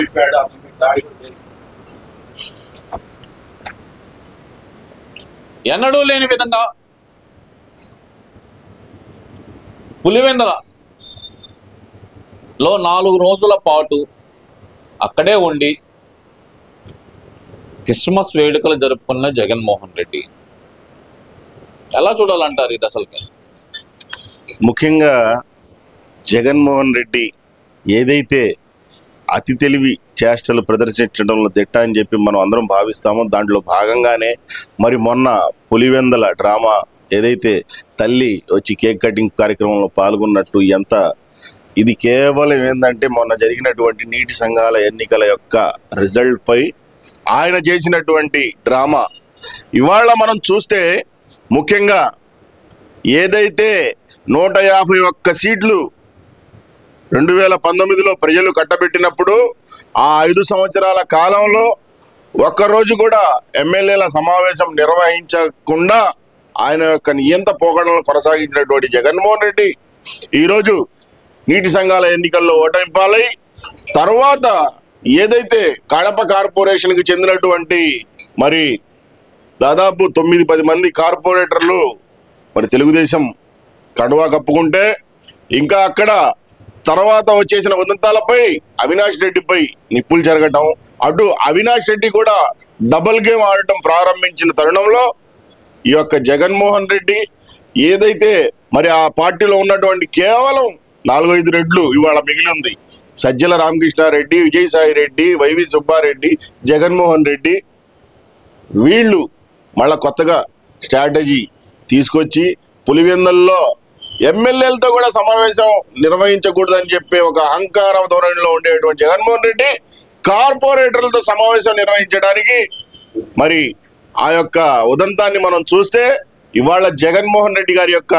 వెళ్ళిపోయాడు అతని మీద దాడి కూడా. ఎన్నడూ లేని విధంగా పులివెందల లో నాలుగు రోజుల పాటు అక్కడే ఉండి క్రిస్మస్ వేడుకలు జరుపుకున్న జగన్మోహన్ రెడ్డి ఎలా చూడాలంటారు ఇది అసలుకి ముఖ్యంగా జగన్మోహన్ రెడ్డి ఏదైతే అతి తెలివి చేష్టలు ప్రదర్శించడంలో దిట్ట అని చెప్పి మనం అందరం భావిస్తామో. దాంట్లో భాగంగానే మరి మొన్న పులివెందల డ్రామా ఏదైతే తల్లి వచ్చి కేక్ కటింగ్ కార్యక్రమంలో పాల్గొన్నట్టు ఎంత ఇది కేవలం ఏంటంటే మొన్న జరిగినటువంటి నీటి సంఘాల ఎన్నికల యొక్క రిజల్ట్పై ఆయన చేసినటువంటి డ్రామా. ఇవాళ మనం చూస్తే ముఖ్యంగా ఏదైతే నూట యాభై ఒక్క సీట్లు రెండు వేల పంతొమ్మిదిలో ప్రజలు కట్టబెట్టినప్పుడు ఆ ఐదు సంవత్సరాల కాలంలో ఒక్కరోజు కూడా ఎమ్మెల్యేల సమావేశం నిర్వహించకుండా ఆయన యొక్క నియంత పోకడలను కొనసాగించినటువంటి జగన్మోహన్ రెడ్డి ఈరోజు నీటి సంఘాల ఎన్నికల్లో ఓటమిపాలై తర్వాత ఏదైతే కడప కార్పొరేషన్కి చెందినటువంటి మరి దాదాపు తొమ్మిది పది మంది కార్పొరేటర్లు మరి తెలుగుదేశం కడువా కప్పుకుంటే ఇంకా అక్కడ తర్వాత వచ్చేసిన ఉదంతాలపై అవినాష్ రెడ్డిపై నిప్పులు జరగటం అటు అవినాష్ రెడ్డి కూడా డబుల్ గేమ్ ఆడటం ప్రారంభించిన తరుణంలో ఈ యొక్క జగన్మోహన్ రెడ్డి ఏదైతే మరి ఆ పార్టీలో ఉన్నటువంటి కేవలం నాలుగైదు రెడ్లు ఇవాళ మిగిలి ఉంది సజ్జల రామకృష్ణారెడ్డి విజయసాయి రెడ్డి వైవి సుబ్బారెడ్డి జగన్మోహన్ రెడ్డి వీళ్ళు మళ్ళా కొత్తగా స్ట్రాటజీ తీసుకొచ్చి పులివెందుల్లో ఎమ్మెల్యేలతో కూడా సమావేశం నిర్వహించకూడదని చెప్పి ఒక అహంకార ధోరణిలో ఉండేటువంటి జగన్మోహన్ రెడ్డి కార్పొరేటర్లతో సమావేశం నిర్వహించడానికి మరి ఆ యొక్క ఉదంతాన్ని మనం చూస్తే ఇవాళ జగన్మోహన్ రెడ్డి గారి యొక్క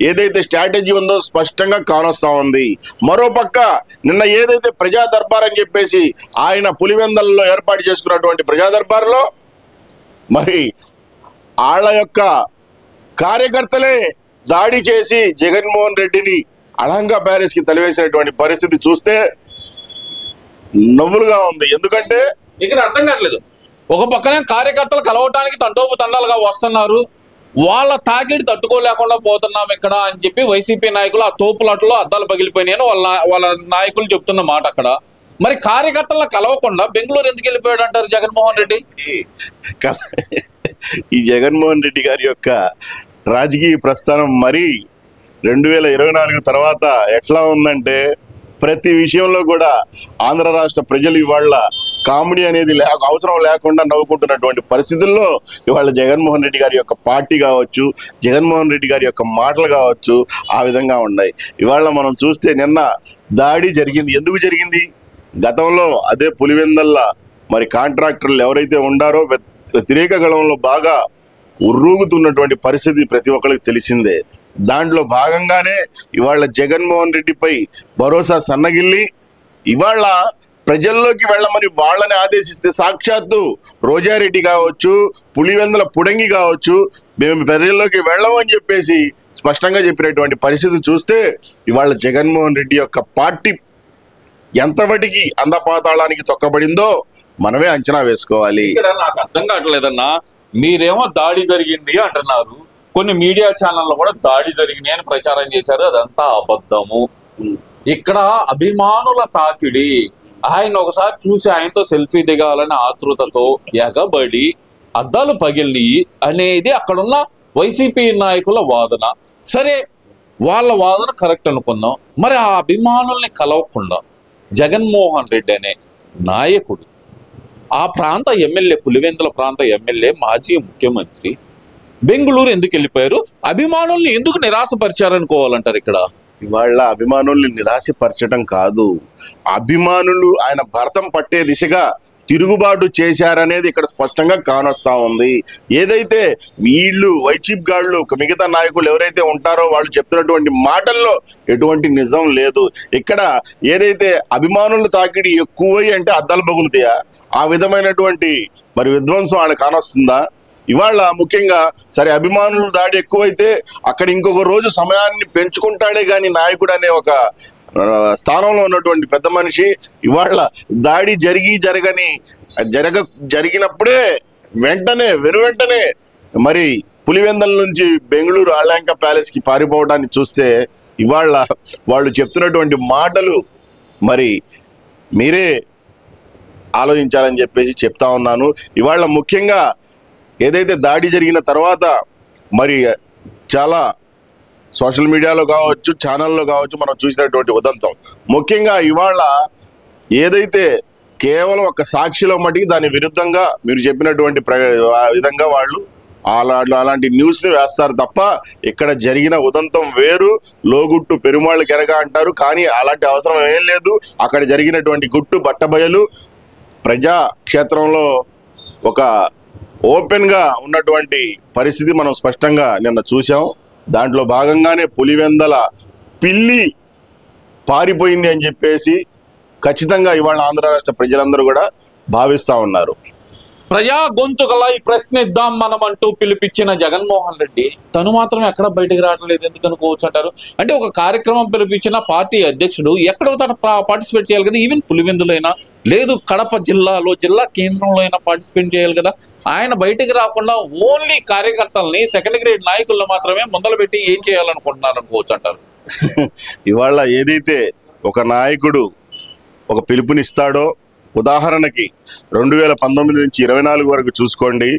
ఏదైతే స్ట్రాటజీ ఉందో స్పష్టంగా కానొస్తా ఉంది. మరోపక్క నిన్న ఏదైతే ప్రజా దర్బార్ అని చెప్పేసి ఆయన పులివెందల్లో ఏర్పాటు చేసుకున్నటువంటి ప్రజా దర్బార్లో మరి వాళ్ళ యొక్క కార్యకర్తలే దాడి చేసి జగన్మోహన్ రెడ్డిని అలంగా ప్యారిస్కి తలివేసినటువంటి పరిస్థితి చూస్తే నవ్వులుగా ఉంది. ఎందుకంటే ఇక్కడ అర్థం కావట్లేదు. ఒక పక్కనే కార్యకర్తలు కలవటానికి తండోపు తండాలుగా వస్తున్నారు. వాళ్ళ తాకిడి తట్టుకోలేకుండా పోతున్నాం ఇక్కడ అని చెప్పి వైసీపీ నాయకులు ఆ తోపులాటలో అద్దాలు పగిలిపోయినాయని వాళ్ళ వాళ్ళ నాయకులు చెప్తున్న మాట అక్కడ. మరి కార్యకర్తలను కలవకుండా బెంగళూరు ఎందుకు వెళ్ళిపోయాడు అంటారు జగన్మోహన్ రెడ్డి? ఈ జగన్మోహన్ రెడ్డి గారి యొక్క రాజకీయ ప్రస్థానం మరి రెండు వేల ఇరవై నాలుగు తర్వాత ఎట్లా ఉందంటే ప్రతి విషయంలో కూడా ఆంధ్ర రాష్ట్ర ప్రజలు ఇవాళ కామెడీ అనేది లేక అవసరం లేకుండా నవ్వుకుంటున్నటువంటి పరిస్థితుల్లో ఇవాళ జగన్మోహన్ రెడ్డి గారి యొక్క పార్టీ కావచ్చు జగన్మోహన్ రెడ్డి గారి యొక్క మాటలు కావచ్చు ఆ విధంగా ఉన్నాయి. ఇవాళ మనం చూస్తే నిన్న దాడి జరిగింది. ఎందుకు జరిగింది? గతంలో అదే పులివెందల్లా మరి కాంట్రాక్టర్లు ఎవరైతే ఉండారో వ్యతిరేక గళంలో బాగా ఉర్రూగుతున్నటువంటి పరిస్థితి ప్రతి ఒక్కరికి తెలిసిందే. దాంట్లో భాగంగానే ఇవాళ జగన్మోహన్ రెడ్డిపై భరోసా సన్నగిల్లి ఇవాళ ప్రజల్లోకి వెళ్ళమని వాళ్ళని ఆదేశిస్తే సాక్షాత్తు రోజారెడ్డి కావచ్చు పులివెందుల పుడంగి కావచ్చు మేము ప్రజల్లోకి వెళ్ళమని చెప్పేసి స్పష్టంగా చెప్పినటువంటి పరిస్థితి చూస్తే ఇవాళ జగన్మోహన్ రెడ్డి యొక్క పార్టీ ఎంతవటికి అందపాతాళానికి తొక్కబడిందో మనమే అంచనా వేసుకోవాలి. నాకు అర్థం కావట్లేదన్నా. మీరేమో దాడి జరిగింది అంటున్నారు. కొన్ని మీడియా ఛానళ్ళు కూడా దాడి జరిగింది అని ప్రచారం చేశారు. అదంతా అబద్ధము. ఇక్కడ అభిమానుల తాకిడి. ఆయన ఒకసారి చూసి ఆయనతో సెల్ఫీ దిగాలని ఆతృతతో ఎగబడి అద్దాలు పగిలి అనేది అక్కడున్న వైసీపీ నాయకుల వాదన. సరే వాళ్ళ వాదన కరెక్ట్ అనుకుందాం. మరి ఆ అభిమానుల్ని కలవకుండా జగన్మోహన్ రెడ్డి అనే నాయకుడు ఆ ప్రాంత ఎమ్మెల్యే పులివెందుల ప్రాంత ఎమ్మెల్యే మాజీ ముఖ్యమంత్రి బెంగళూరు ఎందుకు వెళ్ళిపోయారు? అభిమానుల్ని ఎందుకు నిరాశపరిచారనుకోవాలంటారు ఇక్కడ? ఇవాళ అభిమానుల్ని నిరాశపరచడం కాదు. అభిమానులు ఆయన భరతం పట్టే దిశగా తిరుగుబాటు చేశారనేది ఇక్కడ స్పష్టంగా కానొస్తా ఉంది. ఏదైతే వీళ్ళు వైచీప్ గాళ్ళు మిగతా నాయకులు ఎవరైతే ఉంటారో వాళ్ళు చెప్తున్నటువంటి మాటల్లో ఎటువంటి నిజం లేదు. ఇక్కడ ఏదైతే అభిమానుల తాకిడి ఎక్కువై అంటే అద్దాలు పగులుతాయా ఆ విధమైనటువంటి మరి విధ్వంసం ఆయన కానొస్తుందా? ఇవాళ ముఖ్యంగా సరే అభిమానులు దాడి ఎక్కువైతే అక్కడ ఇంకొక రోజు సమయాన్ని పెంచుకుంటాడే గాని నాయకుడు అనే ఒక స్థానంలో ఉన్నటువంటి పెద్ద మనిషి ఇవాళ దాడి జరిగి జరగని జరగ జరిగినప్పుడే వెంటనే వెను వెంటనే మరి పులివెందల నుంచి బెంగళూరు ఆళ్ళంక ప్యాలెస్కి పారిపోవడాన్ని చూస్తే ఇవాళ వాళ్ళు చెప్తున్నటువంటి మాటలు మరి మీరే ఆలోచించాలని చెప్పేసి చెప్తా ఉన్నాను. ఇవాళ ముఖ్యంగా ఏదైతే దాడి జరిగిన తర్వాత మరి చాలా సోషల్ మీడియాలో కావచ్చు ఛానల్లో కావచ్చు మనం చూసినటువంటి ఉదంతం. ముఖ్యంగా ఇవాళ ఏదైతే కేవలం ఒక సాక్షిలో మటుకి దాని విరుద్ధంగా మీరు చెప్పినటువంటి ప్ర విధంగా వాళ్ళు అలా అలాంటి న్యూస్ని వేస్తారు తప్ప ఇక్కడ జరిగిన ఉదంతం వేరు లోగుట్టు పెరుమాళ్ళు కెరగా అంటారు. కానీ అలాంటి అవసరం ఏం లేదు. అక్కడ జరిగినటువంటి గుట్టు బట్టబయలు ప్రజా క్షేత్రంలో ఒక ఓపెన్గా ఉన్నటువంటి పరిస్థితి మనం స్పష్టంగా నిన్న చూసాం దాంట్లో భాగంగానే పులివెందల పిల్లి పారిపోయింది అని చెప్పేసి ఖచ్చితంగా ఇవాళ ఆంధ్ర రాష్ట్ర ప్రజలందరూ కూడా భావిస్తూ ఉన్నారు. ప్రజా గొంతుకలా ఈ ప్రశ్న ఇద్దాం మనం అంటూ పిలిపించిన జగన్మోహన్ రెడ్డి తను మాత్రం ఎక్కడ బయటకు రావట్లేదు ఎందుకు అనుకోవచ్చు అంటారు? అంటే ఒక కార్యక్రమం పిలిపించిన పార్టీ అధ్యక్షుడు ఎక్కడో తన పార్టిసిపేట్ చేయాలి కదా ఈవెన్ పులివెందులైనా లేదు కడప జిల్లాలో జిల్లా కేంద్రంలో అయినా పార్టిసిపేట్ చేయాలి కదా. ఆయన బయటికి రాకుండా ఓన్లీ కార్యకర్తల్ని సెకండ్ గ్రేడ్ నాయకులను మాత్రమే ముందలు పెట్టి ఏం చేయాలనుకుంటున్నారు అనుకోవచ్చు అంటారు? ఇవాళ ఏదైతే ఒక నాయకుడు ఒక పిలుపునిస్తాడో ఉదాహరణకి రెండు వేల పంతొమ్మిది నుంచి ఇరవై నాలుగు వరకు చూసుకోండి.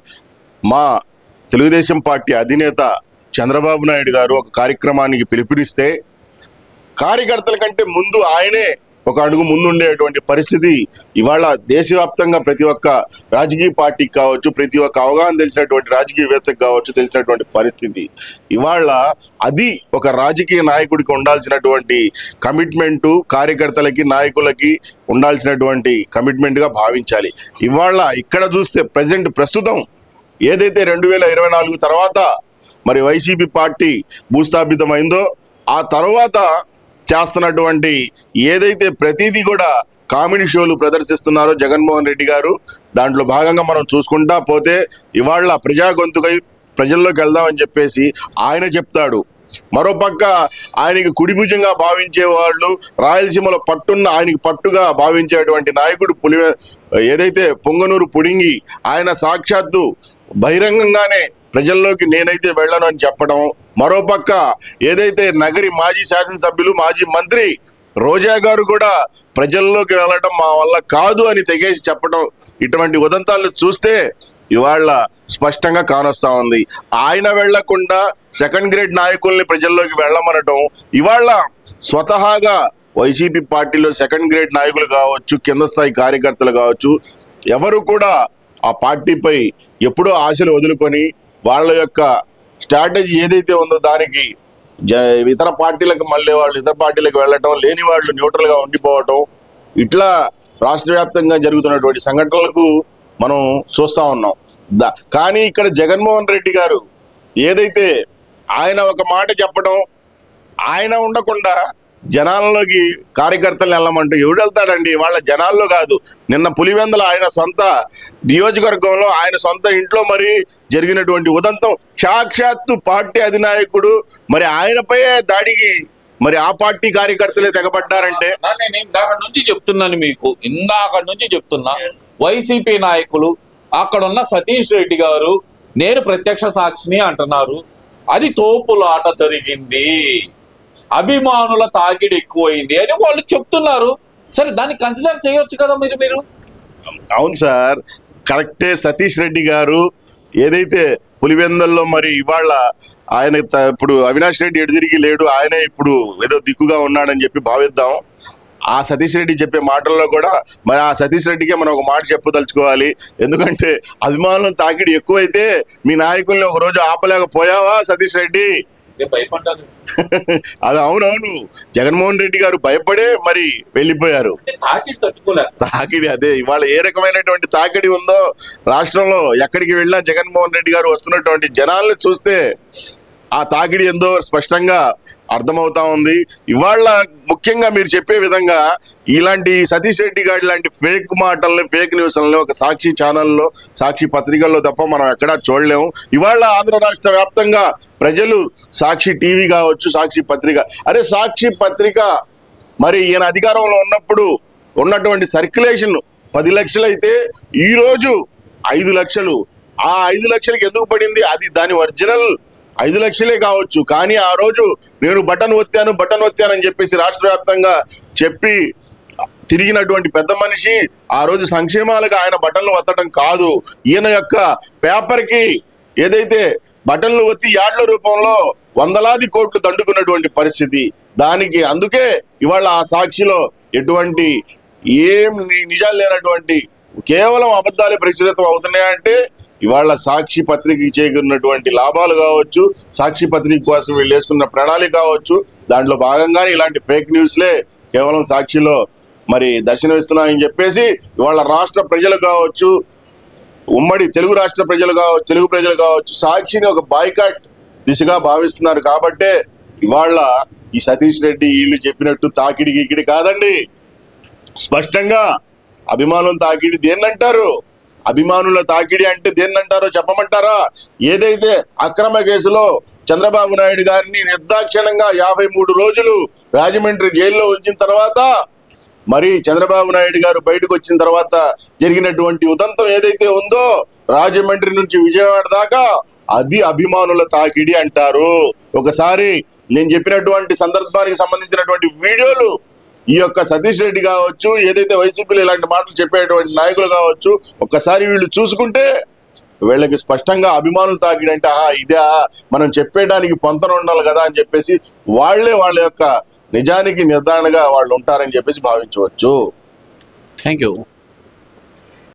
మా తెలుగుదేశం పార్టీ అధినేత చంద్రబాబు నాయుడు గారు ఒక కార్యక్రమానికి పిలుపునిస్తే కార్యకర్తల కంటే ముందు ఆయనే ఒక అడుగు ముందుండేటువంటి పరిస్థితి ఇవాళ దేశవ్యాప్తంగా ప్రతి ఒక్క రాజకీయ పార్టీకి కావచ్చు ప్రతి ఒక్క అవగాహన తెలిసినటువంటి రాజకీయవేత్తకు కావచ్చు తెలిసినటువంటి పరిస్థితి. ఇవాళ అది ఒక రాజకీయ నాయకుడికి ఉండాల్సినటువంటి కమిట్మెంటు కార్యకర్తలకి నాయకులకి ఉండాల్సినటువంటి కమిట్మెంట్గా భావించాలి. ఇవాళ ఇక్కడ చూస్తే ప్రజెంట్ ప్రస్తుతం ఏదైతే రెండు వేల ఇరవై నాలుగు తర్వాత మరి వైసీపీ పార్టీ భూస్థాపితమైందో ఆ తర్వాత చేస్తున్నటువంటి ఏదైతే ప్రతిదీ కూడా కామెడీ షోలు ప్రదర్శిస్తున్నారో జగన్మోహన్ రెడ్డి గారు దాంట్లో భాగంగా మనం చూసుకుంటా పోతే ఇవాళ ప్రజా గొంతుకై ప్రజల్లోకి వెళ్దామని చెప్పేసి ఆయన చెప్తాడు. మరోపక్క ఆయనకి కుడిభుజంగా భావించే వాళ్ళు రాయలసీమలో పట్టున్న ఆయనకి పట్టుగా భావించేటువంటి నాయకుడు పులి ఏదైతే పొంగనూరు పుడింగి ఆయన సాక్షాత్తు బహిరంగంగానే ప్రజల్లోకి నేనైతే వెళ్ళను అని చెప్పడం. మరోపక్క ఏదైతే నగరి మాజీ శాసనసభ్యులు మాజీ మంత్రి రోజా గారు కూడా ప్రజల్లోకి వెళ్ళడం మా వల్ల కాదు అని తెగేసి చెప్పడం ఇటువంటి ఉదంతాలు చూస్తే ఇవాళ స్పష్టంగా కానొస్తా ఉంది. ఆయన వెళ్ళకుండా సెకండ్ గ్రేడ్ నాయకుల్ని ప్రజల్లోకి వెళ్ళమనటం ఇవాళ స్వతహాగా వైసీపీ పార్టీలో సెకండ్ గ్రేడ్ నాయకులు కావచ్చు కింద స్థాయి కార్యకర్తలు కావచ్చు ఎవరు కూడా ఆ పార్టీపై ఎప్పుడో ఆశలు వదులుకొని వాళ్ళ యొక్క స్ట్రాటజీ ఏదైతే ఉందో దానికి జ- ఇతర పార్టీలకు మళ్ళీ వాళ్ళు ఇతర పార్టీలకు వెళ్ళటం లేని వాళ్ళు న్యూట్రల్గా ఉండిపోవటం ఇట్లా రాష్ట్ర వ్యాప్తంగా జరుగుతున్నటువంటి సంఘటనలకు మనం చూస్తా ఉన్నాం. దా- కానీ ఇక్కడ జగన్మోహన్ రెడ్డి గారు ఏదైతే ఆయన ఒక మాట చెప్పడం ఆయన ఉండకుండా జనాల్లోకి కార్యకర్తలు వెళ్ళమంటూ ఎవడు వెళ్తాడండి? వాళ్ళ జనాల్లో కాదు. నిన్న పులివెందల ఆయన సొంత నియోజకవర్గంలో ఆయన సొంత ఇంట్లో మరి జరిగినటువంటి ఉదంతం సాక్షాత్తు పార్టీ అధినాయకుడు. మరి ఆయనపై దాడికి మరి ఆ పార్టీ కార్యకర్తలే తెగబడ్డారంటే? నేను ఇందాక నుంచి చెప్తున్నాను మీకు. ఇందాక నుంచి చెప్తున్నా. వైసీపీ నాయకులు అక్కడ ఉన్న సతీష్ రెడ్డి గారు నేను ప్రత్యక్ష సాక్షిని అంటున్నారు. అది తోపులాట జరిగింది. అభిమానుల తాకిడి ఎక్కువైంది అని వాళ్ళు చెప్తున్నారు. సరే దాన్ని కన్సిడర్ చేయొచ్చు కదా మీరు మీరు? అవును సార్. కరెక్టే సతీష్ రెడ్డి గారు ఏదైతే పులివెందల్లో మరి ఇవాళ ఆయన ఇప్పుడు అవినాష్ రెడ్డి ఎడిదిరిగి లేడు ఆయనే ఇప్పుడు ఏదో దిక్కుగా ఉన్నాడని చెప్పి భావిద్దాం. ఆ సతీష్ రెడ్డి చెప్పే మాటల్లో కూడా మరి ఆ సతీష్ రెడ్డికే మనం ఒక మాట చెప్పదలుచుకోవాలి. ఎందుకంటే అభిమానులు తాకిడి ఎక్కువైతే మీ నాయకుల్ని ఒక రోజు ఆపలేకపోయావా సతీష్ రెడ్డి? అది అవునవును. జగన్మోహన్ రెడ్డి గారు భయపడే మరి వెళ్ళిపోయారు. తాకిడి అదే ఇవాళ ఏ రకమైనటువంటి తాకిడి ఉందో రాష్ట్రంలో ఎక్కడికి వెళ్ళినా జగన్మోహన్ రెడ్డి గారు వస్తున్నటువంటి జనాలను చూస్తే ఆ తాకిడి ఎంతో స్పష్టంగా అర్థమవుతా ఉంది. ఇవాళ ముఖ్యంగా మీరు చెప్పే విధంగా ఇలాంటి సతీష్ రెడ్డి గారి లాంటి ఫేక్ మాటల్ని ఫేక్ న్యూస్లని ఒక సాక్షి ఛానల్లో సాక్షి పత్రికల్లో తప్ప మనం ఎక్కడా చూడలేము. ఇవాళ ఆంధ్ర రాష్ట్ర వ్యాప్తంగా ప్రజలు సాక్షి టీవీ కావచ్చు సాక్షి పత్రిక. అరే సాక్షి పత్రిక మరి ఈయన అధికారంలో ఉన్నప్పుడు ఉన్నటువంటి సర్క్యులేషన్ పది లక్షలు అయితే ఈ రోజు ఐదు లక్షలు. ఆ ఐదు లక్షలకి ఎందుకు పడింది? అది దాని ఒరిజినల్ ఐదు లక్షలే కావచ్చు. కానీ ఆ రోజు నేను బటన్ ఒత్తాను బటన్ ఒత్తాను అని చెప్పేసి రాష్ట్ర వ్యాప్తంగా చెప్పి తిరిగినటువంటి పెద్ద మనిషి ఆ రోజు సంక్షేమాలకు ఆయన బటన్లు వత్తడం కాదు. ఈయన యొక్క పేపర్కి ఏదైతే బటన్లు ఒత్తి యాడ్ల రూపంలో వందలాది కోట్లు దండుకున్నటువంటి పరిస్థితి దానికి. అందుకే ఇవాళ ఆ సాక్షిలో ఎటువంటి ఏం నిజాలు లేనటువంటి కేవలం అబద్ధాలే ప్రచురితం అవుతున్నాయంటే ఇవాళ సాక్షి పత్రిక చేకున్నటువంటి లాభాలు కావచ్చు సాక్షి పత్రిక కోసం వీళ్ళు వేసుకున్న ప్రణాళిక కావచ్చు దాంట్లో భాగంగానే ఇలాంటి ఫేక్ న్యూస్లే కేవలం సాక్షిలో మరి దర్శనమిస్తున్నాయని చెప్పేసి ఇవాళ రాష్ట్ర ప్రజలు కావచ్చు ఉమ్మడి తెలుగు రాష్ట్ర ప్రజలు కావచ్చు తెలుగు ప్రజలు కావచ్చు సాక్షిని ఒక బాయ్కాట్ దిశగా భావిస్తున్నారు కాబట్టే ఇవాళ ఈ సతీష్ రెడ్డి వీళ్ళు చెప్పినట్టు తాకిడి గీకిడి కాదండి. స్పష్టంగా అభిమానుల తాకిడి దేన్నంటారు? అభిమానుల తాకిడి అంటే దేన్నంటారో చెప్పమంటారా? ఏదైతే అక్రమ కేసులో చంద్రబాబు నాయుడు గారిని నిర్దాక్షిణంగా యాభై మూడు రోజులు రాజమండ్రి జైల్లో ఉంచిన తర్వాత మరి చంద్రబాబు నాయుడు గారు బయటకు వచ్చిన తర్వాత జరిగినటువంటి ఉదంతం ఏదైతే ఉందో రాజమండ్రి నుంచి విజయవాడ దాకా అది అభిమానుల తాకిడి అంటారు. ఒకసారి నేను చెప్పినటువంటి సందర్భానికి సంబంధించినటువంటి వీడియోలు ఈ యొక్క సతీష్ రెడ్డి కావచ్చు ఏదైతే వైసీపీలో ఇలాంటి మాటలు చెప్పేటువంటి నాయకులు కావచ్చు ఒక్కసారి వీళ్ళు చూసుకుంటే వీళ్ళకి స్పష్టంగా అభిమానులు తాకిడంటే ఆహా ఇదే మనం చెప్పేయడానికి పొంతన ఉండాలి కదా అని చెప్పేసి వాళ్ళే వాళ్ళ యొక్క నిజానికి నిర్ధారణగా వాళ్ళు ఉంటారని చెప్పేసి భావించవచ్చు. Thank you